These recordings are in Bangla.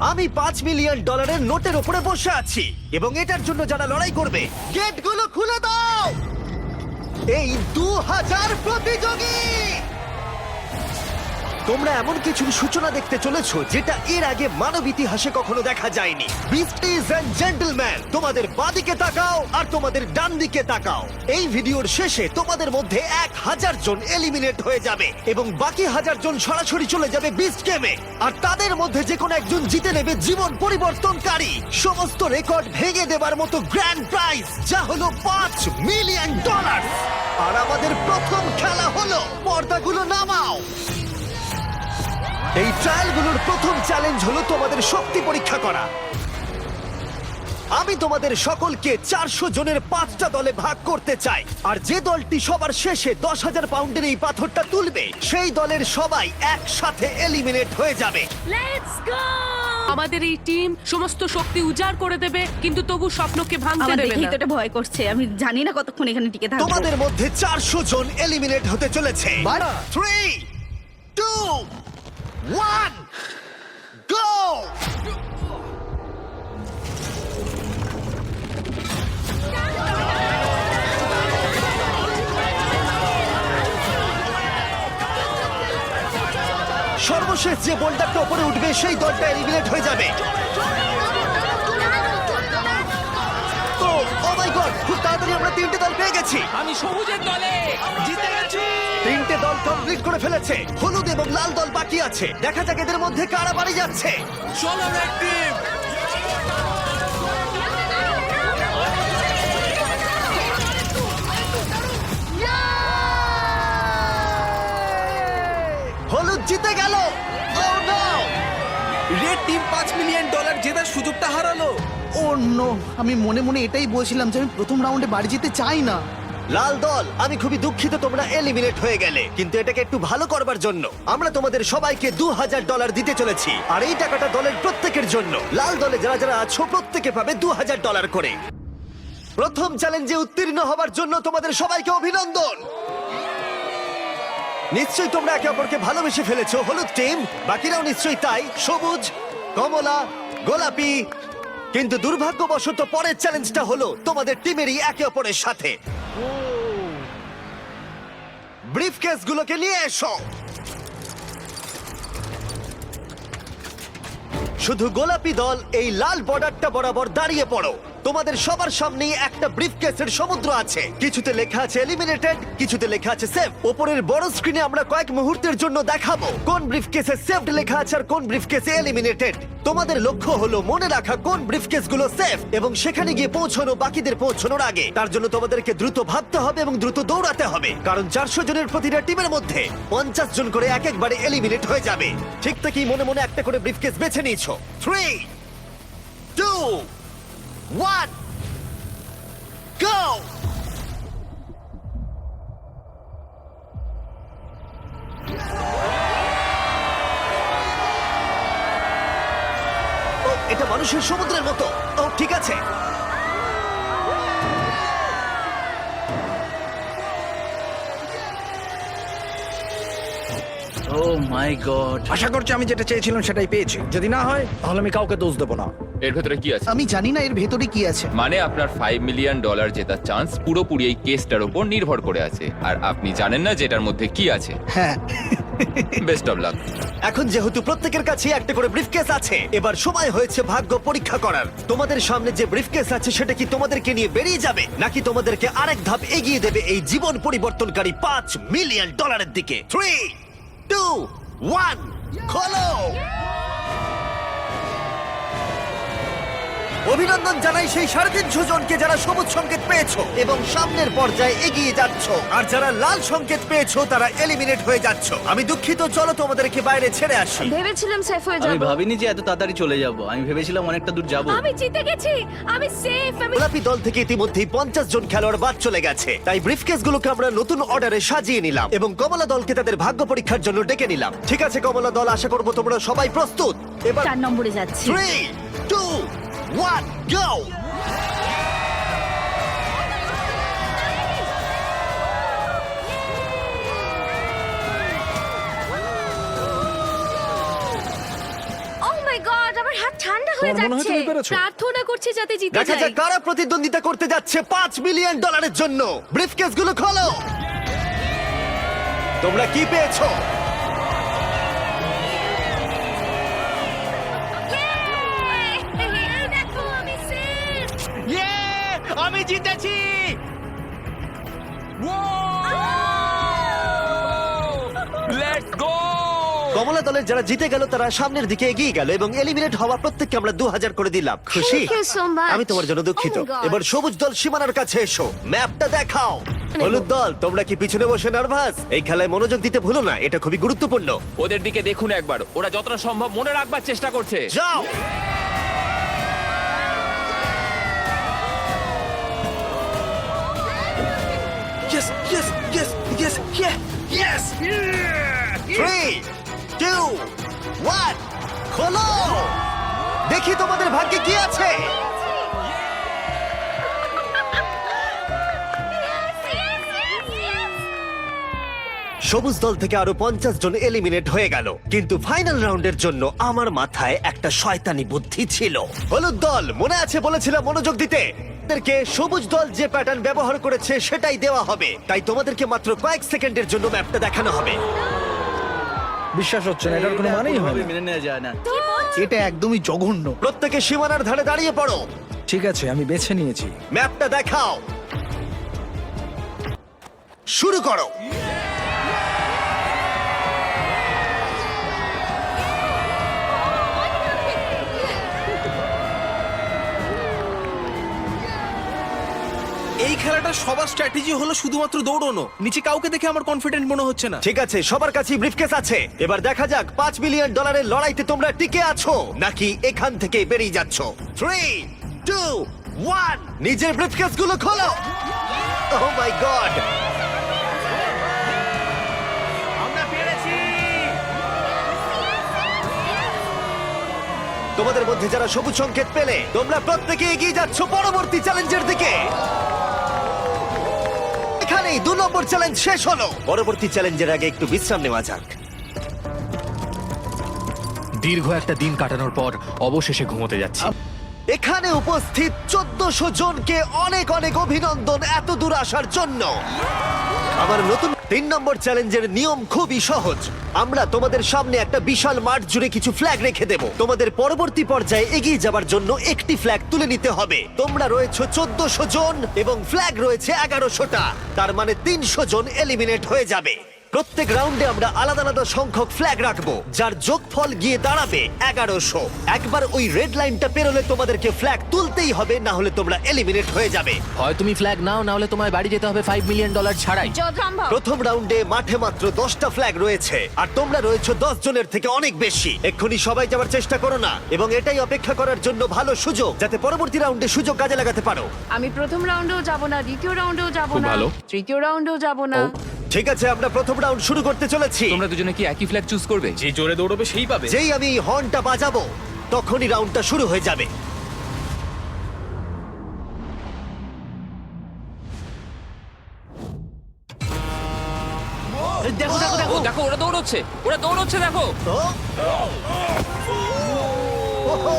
আমি পাঁচ মিলিয়ন ডলারের নোটের উপরে বসে আছি, এবং এটার জন্য যারা লড়াই করবে, গেটগুলো খুলে দাও! এই দু হাজার প্রতিযোগী! তোমরা এমন কিছু সূচনা দেখতে চলেছো যেটা এর আগে মানব ইতিহাসে কখনো দেখা যায়নি। বিস্টিজ এন্ড জেন্টলম্যান তোমাদের বাদিকে তাকাও আর তোমাদের ডান দিকে তাকাও। এই ভিডিওর শেষে তোমাদের মধ্যে এক হাজার জন এলিমিনেট হয়ে যাবে এবং বাকি হাজার জন সরাসরি চলে যাবে বিস্ট গেমে আর তাদের মধ্যে যে কোনো একজন জিতে নেবে জীবন পরিবর্তনকারী। সমস্ত রেকর্ড ভেঙে দেবার মতো গ্র্যান্ড প্রাইজ যা হলো পাঁচ মিলিয়ন ডলার আর আমাদের প্রথম খেলা হলো, পর্দাগুলো নামাও। এই ট্রায়ালগুলোর প্রথম চ্যালেঞ্জ হলো তোমাদের শক্তি পরীক্ষা করা। আমি তোমাদের সকলকে চারশো জনের পাঁচটা দলে ভাগ করতে চাই। আর যে দলটি সবার শেষে দশ হাজার পাউন্ডের এই পাথরটা তুলবে সেই দলের সবাই একসাথে এলিমিনেট হয়ে যাবে। আমাদের এই টিম সমস্ত শক্তি উজাড় করে দেবে কিন্তু তবু স্বপ্নকে ভাঙতে আমার দেবে দেখেই না তো এটা ভয় করছে। আমি জানি না কতক্ষণ এখানে টিকে থাকব। তোমাদের মধ্যে চারশো জন এলিমিনেট হতে চলেছে। থ্রি টু ওয়ান গো সর্বশেষ যে বোল্ডারটা উপরে উঠবে সেই দলটা এলিমিনেট হয়ে যাবে। ও ও মাই গড খুব তাড়াতাড়ি আমরা তিনটে দল পেয়ে গেছি। আমি সবুজের দলে। জিতে গেছি। দল কমপ্লিট করে ফেলেছে। হলুদ এবং লাল দল বাকি আছে। দেখা যাক এদের মধ্যে কারা বাড়ি যাচ্ছে। চলো রেড টিম। হলুদ জিতে গেল। Oh রেড টিম পাঁচ মিলিয়ন ডলার জেতার সুযোগটা হারালো। ও নো আমি মনে মনে এটাই বলছিলাম যে আমি প্রথম রাউন্ডে বাড়ি যেতে চাই না। লাল দল, আমি খুবই দুঃখিত তোমরা এলিমিনেট হয়ে গেলে। কিন্তু এটাকে একটু ভালো করবার জন্য। আমরা তোমাদের সবাইকে দু হাজার ডলার দিতে চলেছি। আর এই টাকাটা দলের প্রত্যেকের জন্য। লাল দলে যারা যারা আছো, প্রত্যেকে পাবে দু হাজার ডলার করে। প্রথম চ্যালেঞ্জে উত্তীর্ণ হবার জন্য তোমাদের সবাইকে অভিনন্দন। নিশ্চয়ই তোমরা একে অপরকে ভালোবেসে ফেলেছো। হলুদ টিম বাকিরাও নিশ্চয়ই তাই। সবুজ, কমলা, গোলাপি। কিন্তু দুর্ভাগ্যবশত পরের চ্যালেঞ্জটা হলো তোমাদের টিমেরই একে অপরের সাথে। ব্রিফকেস গুলোকে নিয়ে এসো। শুধু গোলাপি দল এই লাল বর্ডারটা বরাবর দাঁড়িয়ে পড়ো। তোমাদের সবার সামনেই একটা ব্রিফকেসের সমুদ্র আছে। কিছুতে লেখা আছে এলিমিনেটেড কিছুতে লেখা আছে সেফ ওপরের বড় স্ক্রিনে আমরা কয়েক মুহূর্তের জন্য দেখাবো কোন ব্রিফকেসে সেফড লেখা আছে আর কোন ব্রিফকেসে এলিমিনেটেড তোমাদের লক্ষ্য হলো মনে রাখা কোন ব্রিফকেসগুলো সেফ এবং সেখানে গিয়ে পৌঁছানো, বাকিদের পৌঁছানোর আগে। তার জন্য তোমাদেরকে দ্রুত ভাবতে হবে এবং দ্রুত দৌড়াতে হবে, কারণ চারশো জনের প্রতিটা টিমের মধ্যে পঞ্চাশ জন করে এক একবারে এলিমিনেট হয়ে যাবে। ঠিক থেকেই মনে মনে একটা করে ব্রিফকেস বেছে নিয়েছো। Three two one go! এটা মানুষের সমুদ্রের মতো। ও ঠিক আছে। ও মাই গড আশা করছি আমি যেটা চেয়েছিলাম সেটাই পেয়েছি। যদি না হয় তাহলে আমি কাউকে দোষ দেবো না। এর ভেতরে কি আছে? আমি জানি না এর ভেতরে কি আছে। মানে আপনার ফাইভ মিলিয়ন ডলার জেতার চান্স পুরোপুরি এই কেসটার উপর নির্ভর করে আছে। আর আপনি জানেন না যে এটার মধ্যে কি আছে। হ্যাঁ। বেস্ট অফ লাক এখন যেহেতু প্রত্যেকের কাছে একটা করে ব্রিফকেস আছে এবার সময় হয়েছে ভাগ্য পরীক্ষা করার। তোমাদের সামনে যে ব্রিফকেস আছে সেটা কি তোমাদেরকে নিয়ে বেরিয়ে যাবে? নাকি তোমাদেরকে আরেক ধাপ এগিয়ে দেবে এই জীবন পরিবর্তনকারী পাঁচ মিলিয়ন ডলারের দিকে? থ্রি টু ওয়ান খোলো অভিনন্দন জানাই সেই সাড়ে তিনশো জনকে যারা সবুজ সংকেত পেয়েছ এবং সামনের পর্যায়ে এগিয়ে যাচ্ছ। আর যারা লাল সংকেত পেয়েছ তারা এলিমিনেট হয়ে যাচ্ছ। আমি দুঃখিত চলো তোমাদেরকে বাইরে ছেড়ে আসি। ভেবেছিলাম সেফ হয়ে আমি যাব। ভাবিনি যে এত তাড়াতাড়ি চলে যাব। আমি ভেবেছিলাম অনেকটা দূর যাব। আমি জিতে গেছি। আমি সেফ আমি গোলাপি দল থেকে ইতিমধ্যেই পঞ্চাশ জন খেলোয়াড় বাদ চলে গেছে। তাই ব্রিফকেস গুলোকে আমরা নতুন অর্ডারে সাজিয়ে নিলাম এবং কমলা দলকে তাদের ভাগ্য পরীক্ষার জন্য ডেকে নিলাম। ঠিক আছে কমলা দল আশা করব তোমরা সবাই প্রস্তুত। এবার চার নম্বরে যাচ্ছি। Three two one go oh my my God হাত ঠান্ডা হয়ে তোমার মনে হয় যাচ্ছে। তুমি পেরেছ? প্রার্থনা করছি যাতে জিতে দেখা যাই। কারা প্রতিদ্বন্দ্বিতা করতে যাচ্ছে পাঁচ মিলিয়ন ডলারের জন্য। ব্রিফকেসগুলো খোলো। তোমরা কি পেয়েছ? জিতেছি। লেটস গো কমলা দলের যারা জিতে গেল তারা সামনের দিকে এগিয়ে গেল এবং এলিমিনেট হওয়া প্রত্যেককে আমরা দু হাজার করে দিলাম। খুশি? Thank you so much. আমি তোমার জন্য দুঃখিত। Oh my God. এবার সবুজ দল সীমানার কাছে এসো। ম্যাপটা দেখাও। হলুদ দল তোমরা কি পিছনে বসে নার্ভাস এই খেলায় মনোযোগ দিতে ভুলো না এটা খুবই গুরুত্বপূর্ণ। ওদের দিকে দেখুন একবার। ওরা যতটা সম্ভব মনে রাখবার চেষ্টা করছে। যাও! Yes yes yes three two one খোলো! দেখি তোমাদের ভাগ্যে কি আছে। সবুজ দল থেকে আরও পঞ্চাশ জন এলিমিনেট হয়ে গেল। কিন্তু ফাইনাল রাউন্ডের জন্য আমার মাথায় একটা শয়তানি বুদ্ধি ছিল। হলুদ দল, মনে আছে বলেছিলাম মনোযোগ দিতে? তোমাদেরকে সবুজ দল যে প্যাটার্ন ব্যবহার করেছে সেটাই দেওয়া হবে। তাই তোমাদেরকে মাত্র কয়েক সেকেন্ডের জন্য ম্যাপটা দেখানো হবে। বিশ্বাস হচ্ছে না এটার কোনো মানেই হয় না। মেনে নেওয়া যায় না। এটা একদমই জঘন্য। প্রত্যেকে সীমানার ধারে দাঁড়িয়ে পড়ো। ঠিক আছে আমি বেছে নিয়েছি। ম্যাপটা দেখাও। শুরু করো। এই খেলাটা সবার স্ট্র্যাটেজি হলো শুধুমাত্র দৌড়নো। নিচে কাউকে দেখে আমার কনফিডেন্ট মনে হচ্ছে না। ঠিক আছে সবার কাছেই ব্রিফকেস আছে। এবার দেখা যাক পাঁচ মিলিয়ন ডলারের লড়াইতে তোমরা টিকে আছো নাকি এখান থেকে বেরিয়ে যাচ্ছ। থ্রি টু ওয়ান নিজের ব্রিফকেসগুলো খোলো ও মাই গড তোমাদের মধ্যে যারা সবুজ সংকেত পেলে তোমরা প্রত্যেকে এগিয়ে যাচ্ছ পরবর্তী চ্যালেঞ্জের দিকে। এখানেই দু নম্বর চ্যালেঞ্জ শেষ হলো। পরবর্তী চ্যালেঞ্জের আগে একটু বিশ্রাম নেওয়া যাক। দীর্ঘ একটা দিন কাটানোর পর অবশেষে ঘুমোতে যাচ্ছি। এখানে উপস্থিত চোদ্দশো জনকে অনেক অনেক অভিনন্দন এত দূর আসার জন্য। আমার নতুন তিন নম্বর চ্যালেঞ্জের নিয়ম খুবই সহজ। আমরা তোমাদের সামনে একটা বিশাল মাঠ জুড়ে কিছু ফ্ল্যাগ রেখে দেব। তোমাদের পরবর্তী পর্যায়ে এগিয়ে যাবার জন্য একটি ফ্ল্যাগ তুলে নিতে হবে। তোমরা রয়েছে চোদ্দশো জন এবং ফ্ল্যাগ রয়েছে এগারোশোটা। তার মানে তিনশো জন এলিমিনেট হয়ে যাবে। প্রত্যেক রাউন্ডে আমরা আলাদা আলাদা সংখ্যক ফ্ল্যাগ রাখব যার যোগফল গিয়ে দাঁড়াবে এগারোশো। একবার ওই রেড লাইনটা পেরোলে তোমাদেরকে ফ্ল্যাগ তুলতেই হবে না হলে তোমরা এলিমিনেট হয়ে যাবে। হয় তুমি ফ্ল্যাগ নাও না হলে তোমায় বাড়ি যেতে হবে ফাইভ মিলিয়ন ডলার ছাড়াই। প্রথম রাউন্ডে মাঠে মাত্র দশটা ফ্ল্যাগ রয়েছে আর তোমরা রয়েছে দশ জনের থেকে অনেক বেশি। এক্ষুনি সবাই যাওয়ার চেষ্টা করো না এবং এটাই অপেক্ষা করার জন্য ভালো সুযোগ যাতে পরবর্তী রাউন্ডে সুযোগ কাজে লাগাতে পারো। আমি প্রথম রাউন্ডেও যাব না দ্বিতীয় রাউন্ডেও যাব খুব না ভালো। তৃতীয় রাউন্ডেও যাব না। ঠিক আছে আমরা প্রথম রাউন্ড শুরু করতে চলেছি তোমরা দুজনে কি একই ফ্ল্যাগ চুজ করবে যে জোরে দৌড়বে সেই পাবে যেই আমি এই হর্নটা বাজাবো তখনই রাউন্ডটা শুরু হয়ে যাবে দেখো দেখো দেখো ও দেখো ওরা দৌড়চ্ছে ওরা দৌড়চ্ছে দেখো ও! ওহো!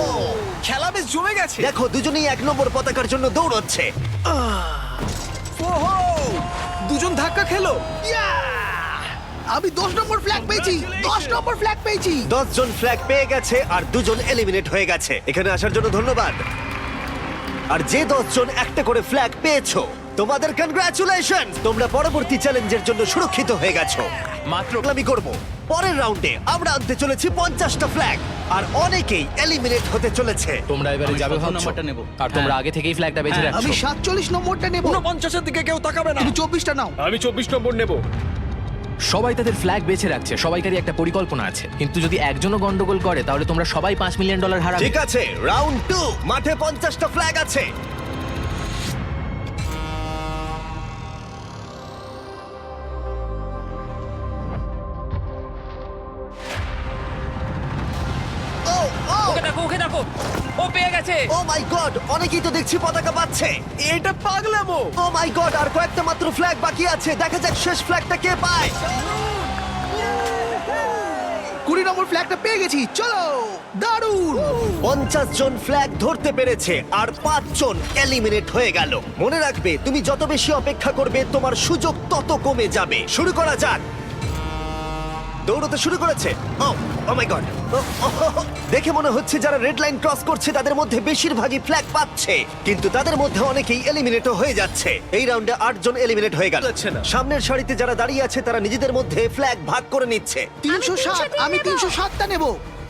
খেলা বেশ জমে গেছে দেখো দুজনেই এক নম্বর পতাকার জন্য দৌড়চ্ছে ওহো দুজন ধাক্কা খেলো। আমি দশ নম্বর ফ্ল্যাগ পেয়েছি। দশ নম্বর ফ্ল্যাগ পেয়েছি। দশ জন ফ্ল্যাগ পেয়ে গেছে আর দুজন এলিমিনেট হয়ে গেছে। এখানে আসার জন্য ধন্যবাদ। আর যে দশ জন একটা করে ফ্ল্যাগ পেয়েছ তোমাদের কনগ্রাচুলেশন তোমরা পরবর্তী চ্যালেঞ্জের জন্য সুরক্ষিত হয়ে গেছো। মাত্র আমি করব। পরের রাউন্ডে আমরা আনতে চলেছি পঞ্চাশটা ফ্ল্যাগ আর অনেকেই এলিমিনেট হতে চলেছে। তোমরা এবারে যাবে ভাবছ? আর তোমরা আগে থেকেই ফ্ল্যাগটা বেঁচে হ্যাঁ, আমি রাখছো সাতচল্লিশ নম্বরটা নেব। পঞ্চাশের দিকে কেউ তাকাবে না। তুমি চব্বিশটা নাও। আমি চব্বিশ নম্বর নেব। সবাই তাদের ফ্ল্যাগ বেছে রাখছে। সবাইকারই একটা পরিকল্পনা আছে। কিন্তু যদি একজনও গন্ডগোল করে তাহলে তোমরা সবাই পাঁচ মিলিয়ন ডলার হারাবে। ঠিক আছে রাউন্ড টু মাঠে পঞ্চাশটা ফ্ল্যাগ আছে। গড অনেকেই তো দেখছি পতাকা পাচ্ছে। এটা পাগলামো। ও মাই গড আর কয়েকটা মাত্র ফ্ল্যাগ বাকি আছে। দেখা যাক শেষ ফ্ল্যাগটা কে পায়। কুড়ি নম্বর ফ্ল্যাগটা পেয়ে গেছি। চলো দারুণ। পঞ্চাশ জন ফ্ল্যাগ ধরতে পেরেছে আর পাঁচ জন এলিমিনেট হয়ে গেল। মনে রাখবে তুমি যত বেশি অপেক্ষা করবে তোমার সুযোগ তত কমে যাবে। শুরু করা যাক। দৌড়তে শুরু করেছে। ও ও মাই গড দেখে মনে হচ্ছে যারা রেড লাইন ক্রস করছে তাদের মধ্যে বেশিরভাগই ফ্ল্যাগ পাচ্ছে। কিন্তু তাদের মধ্যে অনেকেই এলিমিনেটও হয়ে যাচ্ছে। এই রাউন্ডে আটজন এলিমিনেট হয়ে গেল। যাচ্ছে না। সামনের সারিতে যারা দাঁড়িয়ে আছে তারা নিজেদের মধ্যে ফ্ল্যাগ ভাগ করে নিচ্ছে। তিনশো ষাট আমি তিনশো ষাটটা নেব।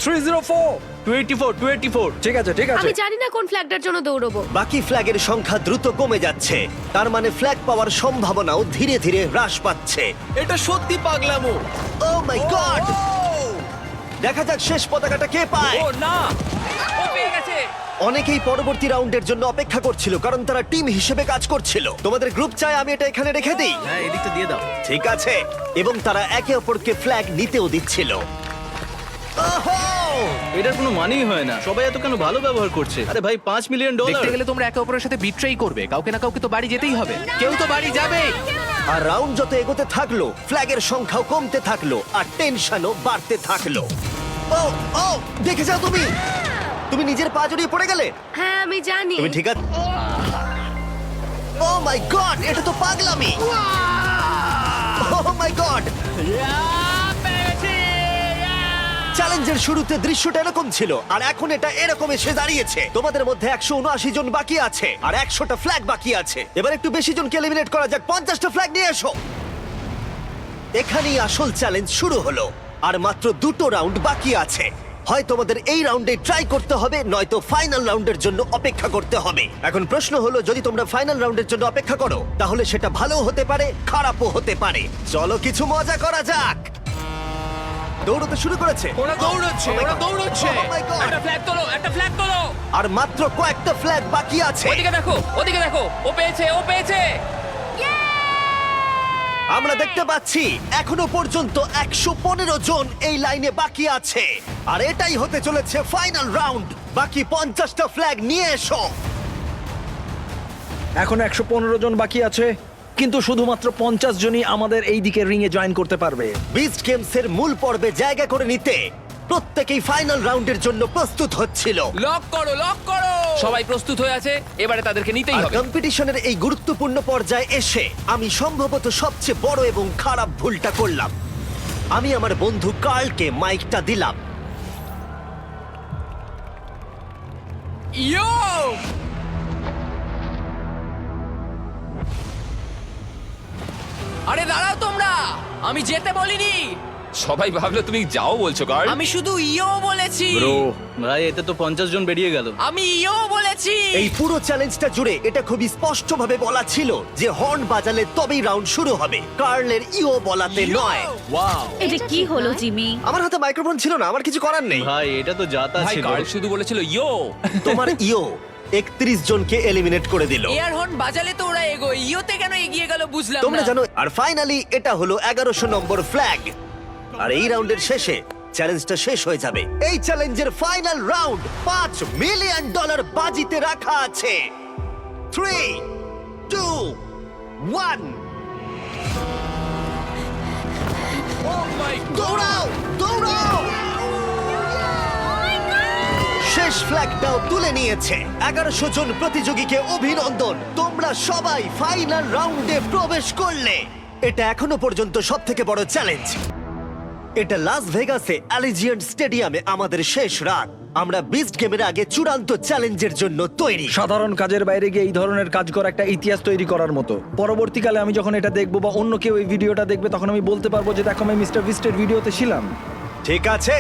Three zero four twenty four twenty four ঠিক আছে ঠিক আছে। আমি জানি না কোন ফ্ল্যাগটার জন্য দৌড়বো। বাকি ফ্ল্যাগের সংখ্যা দ্রুত কমে যাচ্ছে। তার মানে ফ্ল্যাগ পাওয়ার সম্ভাবনাও ধীরে ধীরে হ্রাস পাচ্ছে। এটা সত্যি পাগলামো। ও মাই গড দেখা যাক শেষ পতাকাটা কে পায়। ও না। ও পেয়ে গেছে। অনেকেই পরবর্তী রাউন্ডের জন্য অপেক্ষা করছিল কারণ তারা টিম হিসেবে কাজ করছিল। তোমাদের গ্রুপ চায় আমি এটা এখানে রেখে দিই। হ্যাঁ এদিকটা দিয়ে দাও। ঠিক আছে। এবং তারা একে অপরকে ফ্ল্যাগ নিতেও দিচ্ছিল। ওহো! এটার কোনো মানেই হয় না। সবাই এত কেন ভালো ব্যবহার করছে? আরে ভাই পাঁচ মিলিয়ন ডলার দেখতে গেলে তোমরা একে অপরের সাথে বিট্রেই করবে। কাউকে না কাউকে তো বাড়ি যেতেই হবে। কেউ তো বাড়ি যাবে। আর রাউন্ড যত এগোতে থাকল ফ্ল্যাগের সংখ্যাও কমতে থাকল আর টেনশনও বাড়তে থাকল। ও ও দেখে যাও তুমি। তুমি নিজের পা জড়িয়ে পড়ে গেলে? হ্যাঁ আমি জানি। তুমি ঠিক আছে ও মাই গড এটা তো পাগলামি। ও মাই গড চ্যালেঞ্জের শুরুতে দৃশ্যটা এরকম ছিল, আর এখন এটা এরকম এসে দাঁড়িয়েছে। তোমাদের মধ্যে একশো উনআশি জন বাকি আছে, আর একশোটা ফ্ল্যাগ বাকি আছে। এবার একটু বেশি জনকে এলিমিনেট করা যাক, পঞ্চাশটা ফ্ল্যাগ নিয়ে এসো। এখানেই আসল চ্যালেঞ্জ শুরু হলো, আর মাত্র দুটো রাউন্ড বাকি আছে। হয় তোমাদের এই রাউন্ডে ট্রাই করতে হবে, নয়তো ফাইনাল রাউন্ডের জন্য অপেক্ষা করতে হবে। এখন প্রশ্ন হলো, যদি তোমরা ফাইনাল রাউন্ডের জন্য অপেক্ষা করো, তাহলে সেটা ভালো হতে পারে, খারাপও হতে পারে। চলো কিছু মজা করা যাক। দৌড়তে শুরু করেছে। ওরা দৌড়চ্ছে Oh ওরা! দৌড়চ্ছে। Oh my God! একটা ফ্ল্যাগ তোলো একটা ফ্ল্যাগ তোলো। আর মাত্র কয়েকটা ফ্ল্যাগ বাকি আছে। ওদিকে দেখো ওদিকে দেখো ও পেয়েছে ও পেয়েছে। আমরা দেখতে পাচ্ছি এখনও পর্যন্ত একশো পনেরো জন এই লাইনে বাকি আছে। আর এটাই হতে চলেছে ফাইনাল রাউন্ড বাকি পঞ্চাশটা ফ্ল্যাগ নিয়ে এসো। এখন একশো পনেরো জন বাকি আছে। কিন্তু শুধুমাত্র পঞ্চাশ জনই আমাদের এই দিকে রিং এ জয়েন করতে পারবে। বিস্ট গেমস এর মূল পর্বে জায়গা করে নিতে প্রত্যেকেই ফাইনাল রাউন্ডের জন্য প্রস্তুত হচ্ছিল। লক করো লক করো! সবাই প্রস্তুত হয়ে আছে এবারে তাদেরকে নিতেই আর হবে। কম্পিটিশনের এই গুরুত্বপূর্ণ পর্যায়ে এসে আমি সম্ভবত সবচেয়ে বড় এবং খারাপ ভুলটা করলাম। আমি আমার বন্ধু কার্লকে মাইকটা দিলাম। ইয়ো আরে দাঁড়াও তোমরা! আমি যেতে বলিনি! সবাই ভাবলো তুমি যাও বলছো কার্ল আমি শুধু ইও বলেছি! ভাই এতে তো পঞ্চাশ জন বেরিয়ে গেল। আমি ইও বলেছি! এই পুরো চ্যালেঞ্জটা জুড়ে এটা খুবই স্পষ্টভাবে বলা ছিল যে হর্ন বাজালে তবেই রাউন্ড শুরু হবে। কার্লের ইও বলাতে নয়। এটা কি হলো জিমি? আমার হাতে মাইক্রোফোন ছিল না আমার কিছু করার নেই। ভাই এটা তো যাতা ভাই ছিল। কার্ল শুধু বলেছিল ইয়ো তোমার ইও। একত্রিশ জনকে এলিমিনেট করে দিল। এয়ার হর্ন বাজালে তো ওরা এগো ইওতে কেন এগিয়ে গেল বুঝলাম তোমরা না। জানো আর ফাইনালি এটা হলো এগারোশো নম্বর ফ্ল্যাগ আর এই রাউন্ডের শেষে চ্যালেঞ্জটা শেষ হয়ে যাবে। এই চ্যালেঞ্জের ফাইনাল রাউন্ড পাঁচ মিলিয়ন ডলার বাজিতে রাখা আছে। থ্রি টু ওয়ান দৌড়াও দৌড়াও! শেষ ফ্ল্যাগটাও তুলে নিয়েছে। এগারোশো জন প্রতিযোগীকে অভিনন্দন। তোমরা সবাই ফাইনাল রাউন্ডে প্রবেশ করলে। এটা এখনও পর্যন্ত সব থেকে বড় চ্যালেঞ্জ এটা লাস ভেগাসে অ্যালিজিয়েন্ট স্টেডিয়ামে আমাদের শেষ রাত। আমরা বিস্ট গেমের আগে চূড়ান্ত চ্যালেঞ্জের জন্য তৈরি। সাধারণ কাজের বাইরে গিয়ে এই ধরনের কাজ করা একটা ইতিহাস তৈরি করার মতো। পরবর্তীকালে আমি যখন এটা দেখব বা অন্য কেউ এই ভিডিওটা দেখবে তখন আমি বলতে পারব যে দেখো আমি মিস্টার বিস্টের ভিডিওতে ছিলাম। ঠিক আছে।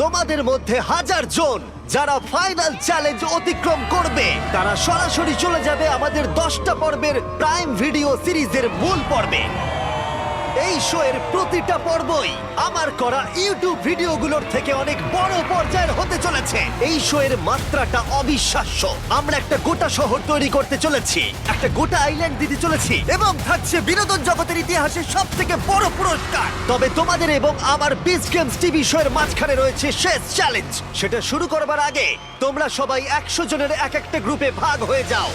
তোমাদের মধ্যে হাজার জন যারা ফাইনাল চ্যালেঞ্জ অতিক্রম করবে, তারা সরাসরি চলে যাবে আমাদের দশটা পর্বের প্রাইম ভিডিও সিরিজের মূল পর্বে। এই শো এর প্রতিটা পর্বই আমার করা ইউটিউব ভিডিওগুলোর থেকে অনেক বড় পর্যায়ের হতে চলেছে। এই শো এর মাত্রাটা অবিশ্বাস্য। আমরা একটা গোটা শহর তৈরি করতে চলেছি। একটা গোটা আইল্যান্ড দিতে চলেছি। এবং থাকছে বিনোদন জগতের ইতিহাসে সব থেকে বড় পুরস্কার। তবে তোমাদের এবং আমার বিচ গেমস টিভি শো এর মাঝখানে রয়েছে শেষ চ্যালেঞ্জ সেটা শুরু করবার আগে তোমরা সবাই একশো জনের এক একটা গ্রুপে ভাগ হয়ে যাও।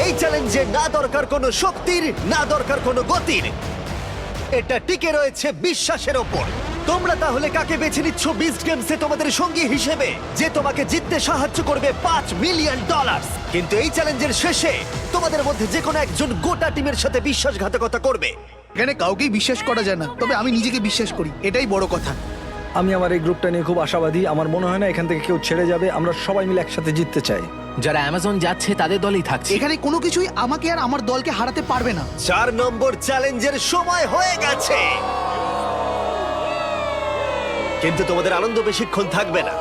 এই চ্যালেঞ্জে না দরকার কোনো শক্তির না দরকার কোনো গতির। এটা টিকে রয়েছে বিশ্বাসের ওপর। তোমরা তাহলে কাকে বেছে নিচ্ছ বিস্ট গেমসে তোমাদের সঙ্গী হিসেবে যে তোমাকে জিততে সাহায্য করবে পাঁচ মিলিয়ন ডলার কিন্তু এই চ্যালেঞ্জের শেষে তোমাদের মধ্যে যে কোনো একজন গোটা টিমের সাথে বিশ্বাসঘাতকতা করবে। এখানে কাউকেই বিশ্বাস করা যায় না তবে আমি নিজেকে বিশ্বাস করি এটাই বড় কথা। আমি আমার এই গ্রুপটা নিয়ে খুব আশাবাদী আমার মনে হয় না এখান থেকে কেউ ছেড়ে যাবে আমরা সবাই মিলে একসাথে জিততে চাই। যারা অ্যামাজন যাচ্ছে তাদের দলেই থাকছে। এখানে কোনো কিছুই আমাকে আর আমার দলকে হারাতে পারবে না। চার নম্বর চ্যালেঞ্জের সময় হয়ে গেছে। কিন্তু তোমাদের আনন্দ বেশিক্ষণ থাকবে না।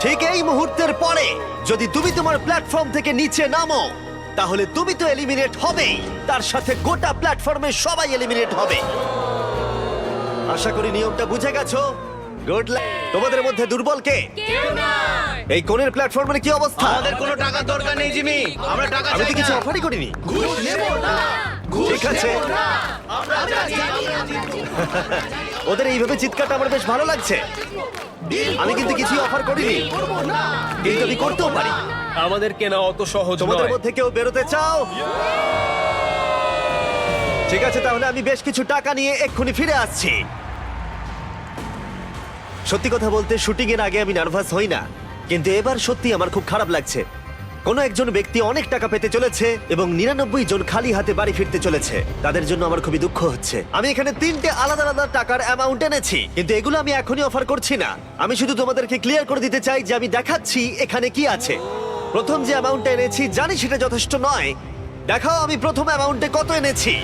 ঠিক এই মুহূর্তের পরে যদি তুমি তোমার প্ল্যাটফর্ম থেকে নিচে নামো তাহলে তুমি তো এলিমিনেট হবেই। তার সাথে গোটা প্ল্যাটফর্মে সবাই এলিমিনেট হবে। আশা করি নিয়মটা বুঝে গেছো। গুড তোমাদের মধ্যে দুর্বল কে এই কোণের প্ল্যাটফর্মের কি অবস্থা? আমাদের কোনো টাকার দরকার নেই জিমি। আমরা টাকা আমি তো কিছু অফারই করিনি। ঠিক আছে। ওদের এইভাবে চিৎকারটা আমার বেশ ভালো লাগছে। আমি কিন্তু কিছু অফার করিনি। কিন্তু আমি করতেও পারি। আমাদের কেনা অত সহজ তোমাদের মধ্যে কেউ বেরোতে চাও? ঠিক আছে তাহলে আমি বেশ কিছু টাকা নিয়ে এক্ষুনি ফিরে আসছি। সত্যি কথা বলতে শুটিং এর আগে আমি নার্ভাস হই না। কিন্তু এবার সত্যি আমার খুব খারাপ লাগছে। কোনো একজন ব্যক্তি অনেক টাকা পেতে চলেছে এবং নিরানব্বই জন খালি হাতে বাড়ি ফিরতে চলেছে। তাদের জন্য আমার খুবই দুঃখ হচ্ছে। আমি এখানে তিনটে আলাদা আলাদা টাকার অ্যামাউন্ট এনেছি, কিন্তু এগুলো আমি এখনই অফার করছি না। আমি শুধু তোমাদেরকে ক্লিয়ার করে দিতে চাই যে আমি দেখাচ্ছি এখানে কি আছে। প্রথম যে অ্যামাউন্টটা এনেছি, জানি সেটা যথেষ্ট নয়। দেখাও আমি প্রথম অ্যামাউন্টে কত এনেছি।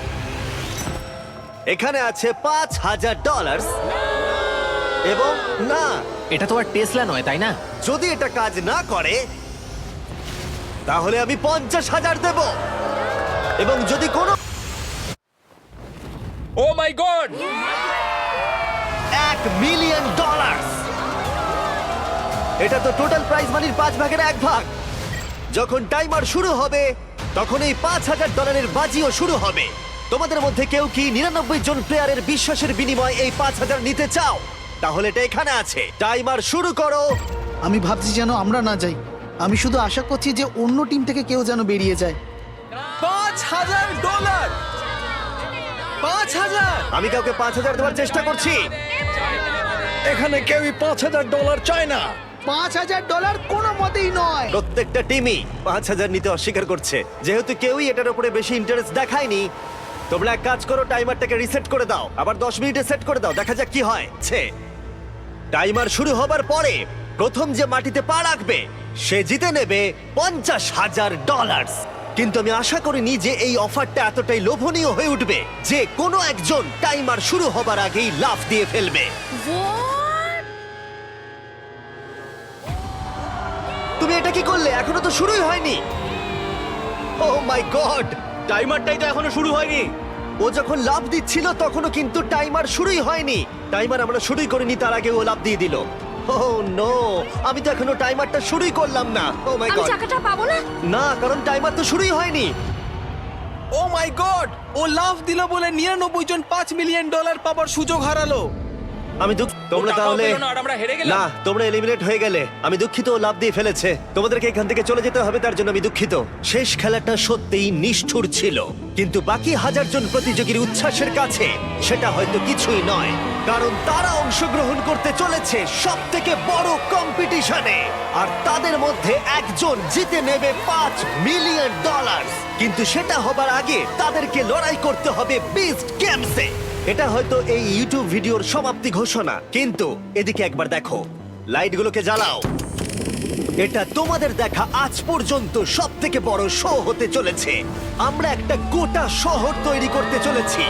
এখানে আছে পাঁচ হাজার ডলার এবং না এটা তো আর টেসলা নয় তাই না? যদি এটা কাজ না করে তাহলে আমি পঞ্চাশ হাজার দেব। এবং যদি কোনো ও মাই গড এক মিলিয়ন ডলার এটা তো টোটাল প্রাইস মানির পাঁচ ভাগের এক ভাগ। যখন টাইমার শুরু হবে তখন এই পাঁচ হাজার ডলারের বাজিও শুরু হবে। তোমাদের মধ্যে কেউ কি নিরানব্বই জন প্লেয়ারের বিশ্বাসের বিনিময়ে এই পাঁচ হাজার নিতে চাও? তাহলে এটা এখানে আছে। টাইমার শুরু করো। আমি ভাবছি যেন আমরা না যাই। আমি শুধু আশা করছি যে অন্য টিম থেকে কেউ যেন বেরিয়ে যায়। পাঁচ হাজার ডলার! পাঁচ হাজার! আমি কাউকে পাঁচ হাজার দেওয়ার চেষ্টা করছি। এখানে কেউই পাঁচ হাজার ডলার চায় না। পাঁচ হাজার ডলার কোনো মতেই নয়। প্রত্যেকটা টিমই পাঁচ হাজার নিতে অস্বীকার করছে। যেহেতু কেউই এটার উপরে বেশি ইন্টারেস্ট দেখায়নি তোমরা এক কাজ করো টাইমারটাকে রিসেট করে দাও। আবার দশ মিনিটে সেট করে দাও। দেখা যাক কি হয়। ছে। টাইমার শুরু হবার পরে প্রথম যে মাটিতে পা রাখবে সে জিতে নেবে পঞ্চাশ হাজার ডলার কিন্তু আমি আশা করিনি যে এই অফারটা এতটাই লোভনীয় হয়ে উঠবে যে কোনো একজন টাইমার শুরু হবার আগেই লাফ দিয়ে ফেলবে। তুমি এটা কি করলে? এখনও তো শুরুই হয়নি। ও মাই গড টাইমারটাই তো এখনও শুরু হয়নি। ও যখন লাভ দিচ্ছিল তখনও কিন্তু টাইমার শুরুই হয়নি। টাইমার আমরা শুরুই করিনি তার আগে ও লাভ দিয়ে দিল। ও নো আমি তো এখনও টাইমারটা শুরুই করলাম না। ও মাই আমি গড। টাকাটা পাবো না? না কারণ টাইমার তো শুরুই হয়নি। ও মাই গড ও লাভ দিল বলে নিরানব্বই জন পাঁচ মিলিয়ন ডলার পাবার সুযোগ হারালো। আমি দুঃখ তোমরা তাহলে আর আমরা হেরে গেলাম। না তোমরা এলিমিনেট হয়ে গেলে। আমি দুঃখিত ও লাভ দিয়ে ফেলেছে। তোমাদেরকে এখান থেকে চলে যেতে হবে তার জন্য আমি দুঃখিত। শেষ খেলাটা সত্যিই নিষ্ঠুর ছিল। কিন্তু বাকি হাজার জন প্রতিযোগীর উচ্ছ্বাসের কাছে সেটা হয়তো কিছুই নয়, কারণ তারা অংশগ্রহণ করতে চলেছে সব থেকে বড় কম্পিটিশনে আর তাদের মধ্যে একজন জিতে নেবে পাঁচ মিলিয়ন ডলার কিন্তু সেটা হবার আগে তাদেরকে লড়াই করতে হবে বিস্ট গেমসে এটা হয়তো এই ইউটিউব ভিডিওর সমাপ্তি ঘোষণা, কিন্তু এদিকে একবার দেখো। লাইটগুলোকে জ্বালাও। এটা তোমাদের দেখা আজ পর্যন্ত সব থেকে বড় শো হতে চলেছে। আমরা একটা গোটা শহর তৈরি করতে চলেছি।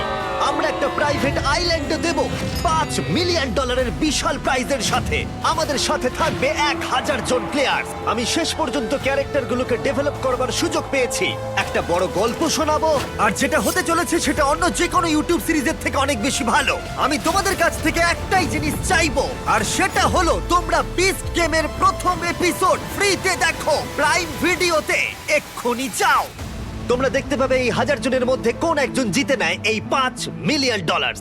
আমরা একটা প্রাইভেট আইল্যান্ড দেব। পাঁচ মিলিয়ন ডলারের বিশাল প্রাইজের সাথে। আমাদের সাথে থাকবে এক হাজার জন প্লেয়ার আমি শেষ পর্যন্ত ক্যারেক্টারগুলোকে ডেভেলপ করবার সুযোগ পেয়েছি। একটা বড় গল্প শোনাবো? আর যেটা হতে চলেছে সেটা অন্য যে কোনো ইউটিউব সিরিজের থেকে অনেক বেশি ভালো। আমি তোমাদের কাছ থেকে একটাই জিনিস চাইব। আর সেটা হলো, তোমরা বিস্ট গেমের প্রথম এপিসোড ফ্রিতে দেখো। প্রাইম ভিডিওতে এক্ষুনি যাও। তোমরা দেখতে পাবে এই হাজার জনের মধ্যে কোন একজন জিতে নেয় এই পাঁচ মিলিয়ন ডলার